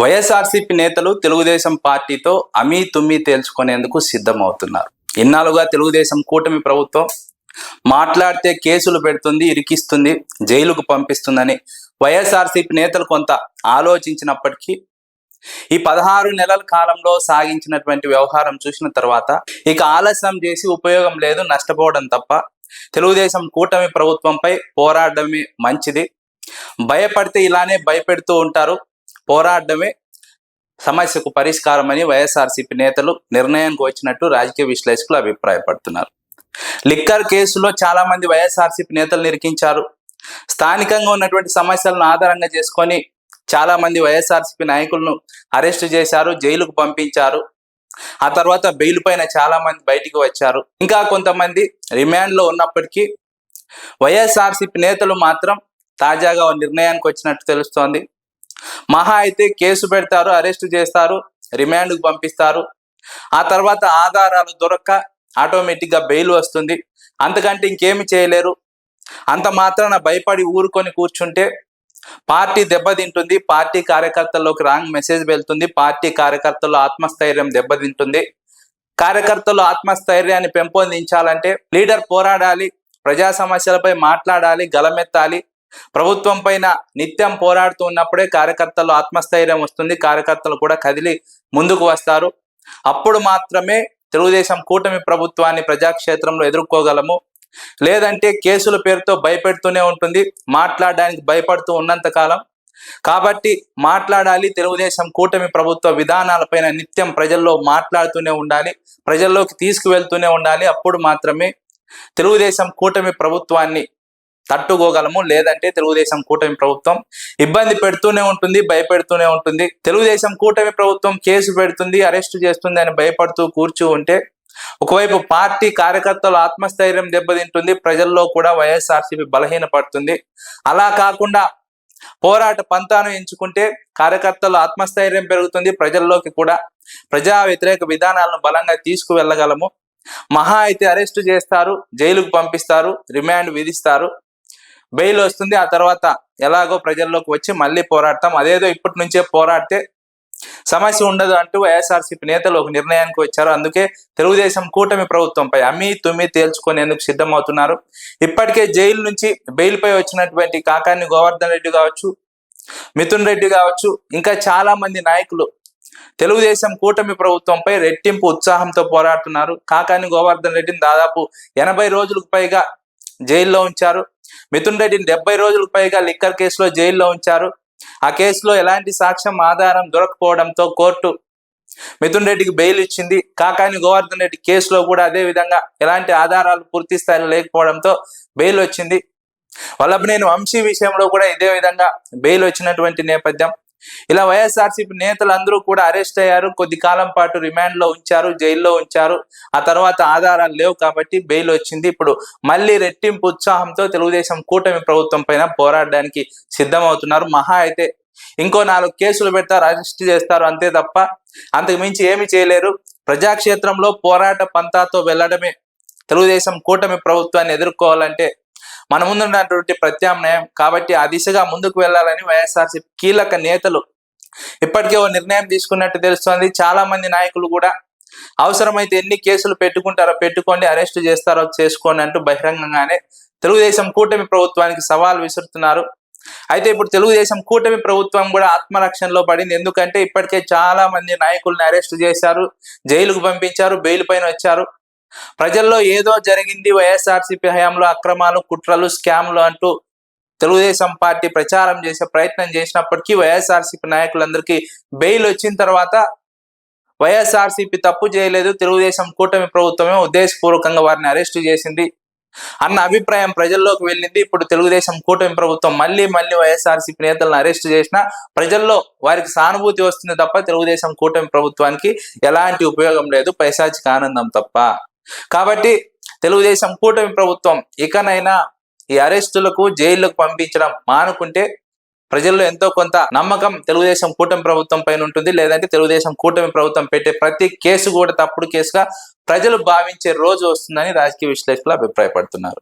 వైఎస్ఆర్సీపీ నేతలు తెలుగుదేశం పార్టీతో అమీ తుమ్మి తేల్చుకునేందుకు సిద్ధమవుతున్నారు. ఇన్నాళ్ళుగా తెలుగుదేశం కూటమి ప్రభుత్వం మాట్లాడితే కేసులు పెడుతుంది ఇరికిస్తుంది జైలుకు పంపిస్తుందని వైఎస్ఆర్సీపీ నేతలు కొంత ఆలోచించినప్పటికీ ఈ పదహారు నెలల కాలంలో సాగించినటువంటి వ్యవహారం చూసిన తర్వాత ఇక ఆలస్యం చేసి ఉపయోగం లేదు నష్టపోవడం తప్ప తెలుగుదేశం కూటమి ప్రభుత్వంపై పోరాడమే మంచిది. భయపడితే ఇలానే భయపెడుతూ ఉంటారు. పోరాడమే సమస్యకు పరిష్కారం అని వైఎస్ఆర్సీపీ నేతలు నిర్ణయానికి వచ్చినట్టు రాజకీయ విశ్లేషకులు అభిప్రాయపడుతున్నారు. లిక్కర్ కేసులో చాలా మంది వైఎస్ఆర్సీపీ నేతలు నిరికించారు. స్థానికంగా ఉన్నటువంటి సమస్యలను ఆధారంగా చేసుకొని చాలా మంది వైఎస్ఆర్సీపీ నాయకులను అరెస్ట్ చేశారు జైలుకు పంపించారు. ఆ తర్వాత బెయిల్ పైన చాలా మంది బయటికి వచ్చారు. ఇంకా కొంతమంది రిమాండ్లో ఉన్నప్పటికీ వైఎస్ఆర్సీపీ నేతలు మాత్రం తాజాగా నిర్ణయానికి వచ్చినట్టు తెలుస్తోంది. మహా అయితే కేసు పెడతారు అరెస్ట్ చేస్తారు రిమాండ్కు పంపిస్తారు. ఆ తర్వాత ఆధారాలు దొరక్క ఆటోమేటిక్గా బెయిల్ వస్తుంది. అంతకంటే ఇంకేమి చేయలేరు. అంత మాత్రాన భయపడి ఊరుకొని కూర్చుంటే పార్టీ దెబ్బతింటుంది పార్టీ కార్యకర్తల్లోకి రాంగ్ మెసేజ్ వెళ్తుంది పార్టీ కార్యకర్తల ఆత్మస్థైర్యం దెబ్బతింటుంది. కార్యకర్తలు ఆత్మస్థైర్యాన్ని పెంపొందించాలంటే లీడర్ పోరాడాలి ప్రజా సమస్యలపై మాట్లాడాలి గలమెత్తాలి ప్రభుత్వం పైన నిత్యం పోరాడుతూ ఉన్నప్పుడే కార్యకర్తలు ఆత్మస్థైర్యం వస్తుంది. కార్యకర్తలు కూడా కదిలి ముందుకు వస్తారు. అప్పుడు మాత్రమే తెలుగుదేశం కూటమి ప్రభుత్వాన్ని ప్రజాక్షేత్రంలో ఎదుర్కోగలము. లేదంటే కేసుల పేరుతో భయపెడుతూనే ఉంటుంది. మాట్లాడడానికి భయపడుతూ ఉన్నంత కాలం. కాబట్టి మాట్లాడాలి. తెలుగుదేశం కూటమి ప్రభుత్వ విధానాలపైన నిత్యం ప్రజల్లో మాట్లాడుతూనే ఉండాలి. ప్రజల్లోకి తీసుకువెళ్తూనే ఉండాలి. అప్పుడు మాత్రమే తెలుగుదేశం కూటమి ప్రభుత్వాన్ని తట్టుకోగలము లేదంటే తెలుగుదేశం కూటమి ప్రభుత్వం ఇబ్బంది పెడుతూనే ఉంటుంది భయపెడుతూనే ఉంటుంది. తెలుగుదేశం కూటమి ప్రభుత్వం కేసు పెడుతుంది అరెస్ట్ చేస్తుంది అని భయపడుతూ కూర్చూ ఉంటే ఒకవైపు పార్టీ కార్యకర్తల ఆత్మస్థైర్యం దెబ్బతింటుంది ప్రజల్లో కూడా వైఎస్ఆర్సీపీ బలహీన పడుతుంది అలా కాకుండా పోరాట పంతాను ఎంచుకుంటే కార్యకర్తల ఆత్మస్థైర్యం పెరుగుతుంది ప్రజల్లోకి కూడా ప్రజా వ్యతిరేక విధానాలను బలంగా తీసుకువెళ్ళగలము. మహా అయితే అరెస్టు చేస్తారు జైలుకు పంపిస్తారు రిమాండ్ విధిస్తారు. బెయిల్ వస్తుంది. ఆ తర్వాత ఎలాగో ప్రజల్లోకి వచ్చి మళ్ళీ పోరాడతాం. అదేదో ఇప్పటి నుంచే పోరాడితే సమస్య ఉండదు అంటూ వైఎస్ఆర్సీపీ నేతలు ఒక నిర్ణయానికి వచ్చారు. అందుకే తెలుగుదేశం కూటమి ప్రభుత్వంపై అమ్మి తుమ్మి తేల్చుకునేందుకు సిద్ధమవుతున్నారు. ఇప్పటికే జైలు నుంచి బెయిల్ పై వచ్చినటువంటి కాకాని గోవర్ధన్ రెడ్డి కావచ్చు మిథున్ రెడ్డి కావచ్చు ఇంకా చాలా మంది నాయకులు తెలుగుదేశం కూటమి ప్రభుత్వంపై రెట్టింపు ఉత్సాహంతో పోరాడుతున్నారు. కాకాని గోవర్ధన్ రెడ్డిని దాదాపు ఎనభై రోజులకు పైగా జైల్లో ఉంచారు. మిథున్ రెడ్డిని డెబ్బై రోజులకు పైగా లిక్కర్ కేసులో జైల్లో ఉంచారు. ఆ కేసులో ఎలాంటి సాక్ష్యం ఆధారం దొరకపోవడంతో కోర్టు మిథున్ రెడ్డికి బెయిల్ ఇచ్చింది. కాకాని గోవర్ధన్ రెడ్డి కేసులో కూడా అదే విధంగా ఎలాంటి ఆధారాలు పూర్తి స్థాయిలో లేకపోవడంతో బెయిల్ వచ్చింది. వల్లభనేని వంశీ విషయంలో కూడా ఇదే విధంగా బెయిల్ వచ్చినటువంటి నేపథ్యం. ఇలా వైఎస్ఆర్సీపీ నేతలందరూ కూడా అరెస్ట్ అయ్యారు. కొద్ది కాలం పాటు రిమాండ్లో ఉంచారు జైల్లో ఉంచారు. ఆ తర్వాత ఆధారాలు లేవు కాబట్టి బెయిల్ వచ్చింది. ఇప్పుడు మళ్ళీ రెట్టింపు ఉత్సాహంతో తెలుగుదేశం కూటమి ప్రభుత్వం పైన పోరాడడానికి సిద్ధమవుతున్నారు. మహా అయితే ఇంకో నాలుగు కేసులు పెడతారు అరెస్ట్ చేస్తారు అంతే తప్ప అంతకు మించి ఏమి చేయలేరు. ప్రజాక్షేత్రంలో పోరాట పంతాతో వెళ్ళడమే తెలుగుదేశం కూటమి ప్రభుత్వాన్ని ఎదుర్కోవాలంటే మన ముందున్నటువంటి ప్రత్యామ్నాయం కాబట్టి ఆ దిశగా ముందుకు వెళ్ళాలని వైఎస్ఆర్సీ కీలక నేతలు ఇప్పటికే ఓ నిర్ణయం తీసుకున్నట్టు తెలుస్తోంది. చాలా మంది నాయకులు కూడా అవసరమైతే ఎన్ని కేసులు పెట్టుకుంటారో పెట్టుకోండి అరెస్ట్ చేస్తారో చేసుకోండి అంటూ బహిరంగంగానే తెలుగుదేశం కూటమి ప్రభుత్వానికి సవాల్ విసురుతున్నారు. అయితే ఇప్పుడు తెలుగుదేశం కూటమి ప్రభుత్వం కూడా ఆత్మరక్షణలో పడింది. ఎందుకంటే ఇప్పటికే చాలా మంది నాయకుల్ని అరెస్ట్ చేశారు జైలుకు పంపించారు బెయిల్ పైన వచ్చారు. ప్రజల్లో ఏదో జరిగింది వైఎస్ఆర్సీపీ హయాంలో అక్రమాలు కుట్రలు స్కామ్లు అంటూ తెలుగుదేశం పార్టీ ప్రచారం చేసే ప్రయత్నం చేసినప్పటికీ వైఎస్ఆర్సీపీ నాయకులందరికీ బెయిల్ వచ్చిన తర్వాత వైఎస్ఆర్సీపీ తప్పు చేయలేదు. తెలుగుదేశం కూటమి ప్రభుత్వమే ఉద్దేశపూర్వకంగా వారిని అరెస్టు చేసింది. అన్న అభిప్రాయం ప్రజల్లోకి వెళ్ళింది. ఇప్పుడు తెలుగుదేశం కూటమి ప్రభుత్వం మళ్ళీ మళ్ళీ వైఎస్ఆర్సీపీ నేతలను అరెస్ట్ చేసినా ప్రజల్లో వారికి సానుభూతి వస్తుంది తప్ప తెలుగుదేశం కూటమి ప్రభుత్వానికి ఎలాంటి ఉపయోగం లేదు. పైశాచిక ఆనందం తప్ప. కాబట్టి తెలుగుదేశం కూటమి ప్రభుత్వం ఇకనైనా ఈ అరెస్టులకు జైళ్ళకు పంపించడం మానుకుంటే ప్రజల్లో ఎంతో కొంత నమ్మకం తెలుగుదేశం కూటమి ప్రభుత్వం పైన ఉంటుంది. లేదంటే తెలుగుదేశం కూటమి ప్రభుత్వం పెట్టే ప్రతి కేసు కూడా తప్పుడు కేసుగా ప్రజలు భావించే రోజు వస్తుందని రాజకీయ విశ్లేషకులు అభిప్రాయపడుతున్నారు.